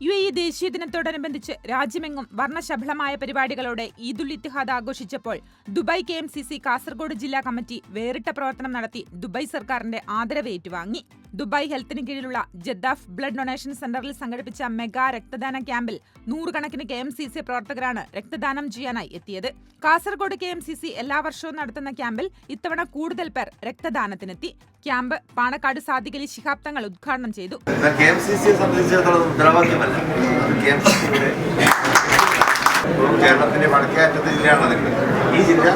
U A ദേശീയ ദിനത്തോടനുബന്ധിച്ച് രാജ്യമെങ്ങും വർണശബളമായ പരിപാടികളോടെ ഈദുൽ ഇത്തിഹാദ് ആഘോഷിച്ചപ്പോൾ Dubai K M C C Kasaragod ജില്ലാ കമ്മിറ്റി വേറിട്ട പ്രവർത്തനം നടത്തി ദുബായ് സർക്കാരിന്റെ ആദരവ് ഏറ്റുവാങ്ങി ദുബായ് ഹെൽത്തിന് കീഴിലുള്ള ജദ്ദാഫ് ബ്ലഡ് ഡൊണേഷൻ സെന്ററിൽ സംഘടിപ്പിച്ച മെഗാ രക്തദാന ക്യാമ്പിൽ നൂറുകണക്കിന് കെ എം സി സി പ്രവർത്തകരാണ് രക്തദാനം ചെയ്യാനായി എത്തിയത്. Kasaragod K M C C എല്ലാ വർഷവും നടത്തുന്ന ക്യാമ്പിൽ ഇത്തവണ കൂടുതൽ പേർ രക്തദാനത്തിനെത്തി. ക്യാമ്പ് പാണക്കാട് സാദിഖലി ശിഹാബ് തങ്ങൾ ഉദ്ഘാടനം ചെയ്തു. കെ എം സി സിയെ സംബന്ധിച്ചിടത്തോളം അത് കെ എം കേരളത്തിന്റെ വടക്കേ അറ്റത്തെ ജില്ലയാണ് നിൽക്കുന്നത് ഈ ജില്ല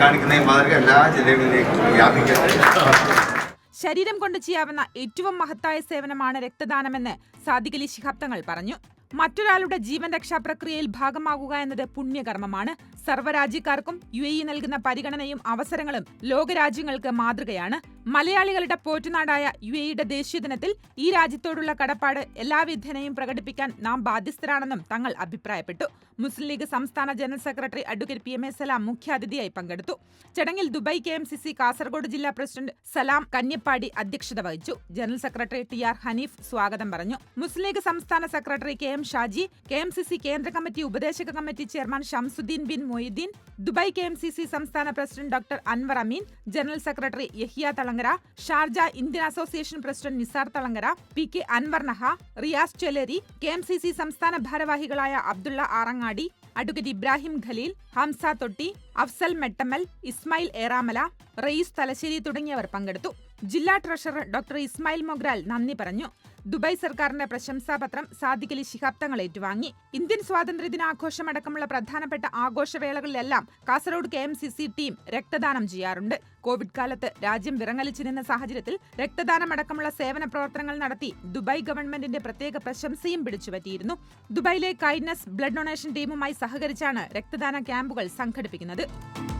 കാണിക്കുന്ന ഈ മാതൃക എല്ലാ ജില്ലകളിലേക്കും വ്യാപിക്കട്ടെ ശരീരം കൊണ്ട് ചെയ്യാവുന്ന ഏറ്റവും മഹത്തായ സേവനമാണ് രക്തദാനമെന്ന് സാദിഖലി ശിഹാബ് തങ്ങൾ പറഞ്ഞു. മറ്റൊരാളുടെ ജീവൻ രക്ഷാ പ്രക്രിയയിൽ ഭാഗമാകുക എന്നത് പുണ്യകർമ്മമാണ്. സർവരാജ്യക്കാർക്കും യു എ ഇ നൽകുന്ന പരിഗണനയും അവസരങ്ങളും ലോകരാജ്യങ്ങൾക്ക് മാതൃകയാണ്. മലയാളികളുടെ പോറ്റുനാടായ യു എയുടെ ദേശീയ ദിനത്തിൽ ഈ രാജ്യത്തോടുള്ള കടപ്പാട് എല്ലാവിധേനയും പ്രകടിപ്പിക്കാൻ നാം ബാധ്യസ്ഥരാണെന്നും തങ്ങൾ അഭിപ്രായപ്പെട്ടു. മുസ്ലിം ലീഗ് സംസ്ഥാന general secretary advocate P M A Salam മുഖ്യാതിഥിയായി പങ്കെടുത്തു. ചടങ്ങിൽ Dubai K M C C Kasaragod ജില്ലാ പ്രസിഡന്റ് സലാം കന്യപ്പാടി അധ്യക്ഷത വഹിച്ചു. General secretary T R Hanif സ്വാഗതം പറഞ്ഞു. മുസ്ലിം ലീഗ് സംസ്ഥാന secretary K M Shaji K M C C കേന്ദ്ര കമ്മിറ്റി ഉപദേശക committee chairman Shamsuddin bin Moideen Dubai K M C C സംസ്ഥാന president doctor Anwar Amin general secretary Yahya Thalangara Sharjah Indian association president Nisar Thalangara P K Anwar Naha Riyas Cheleri K M C C സംസ്ഥാന ഭാരവാഹികളായ Abdulla Arangadi advocate Ibrahim Khaleel Hamza Thotti Afsal Mettammal Ismail Eramala Raees Thalassery തുടങ്ങിയവർ പങ്കെടുത്തു. ജില്ലാ treasurer doctor Ismail Mogral നന്ദി പറഞ്ഞു. Dubai സർക്കാരിന്റെ പ്രശംസാപത്രം സാദിഖലി ശിഹാബ് തങ്ങൾ ഏറ്റുവാങ്ങി. ഇന്ത്യൻ സ്വാതന്ത്ര്യദിനാഘോഷമടക്കമുള്ള പ്രധാനപ്പെട്ട ആഘോഷവേളകളിലെല്ലാം Kasaragod K M C C team രക്തദാനം ചെയ്യാറുണ്ട്. കോവിഡ് കാലത്ത് രാജ്യം വിറങ്ങലിച്ചിരുന്ന സാഹചര്യത്തിൽ രക്തദാനമടക്കമുള്ള സേവന പ്രവർത്തനങ്ങൾ നടത്തി ദുബായ് ഗവൺമെന്റിന്റെ പ്രത്യേക പ്രശംസയും പിടിച്ചുപറ്റിയിരുന്നു. ദുബായിലെ കൈൻഡ്നസ് ബ്ലഡ് ഡൊണേഷൻ ടീമുമായി സഹകരിച്ചാണ് രക്തദാന ക്യാമ്പുകൾ സംഘടിപ്പിക്കുന്നത്. it.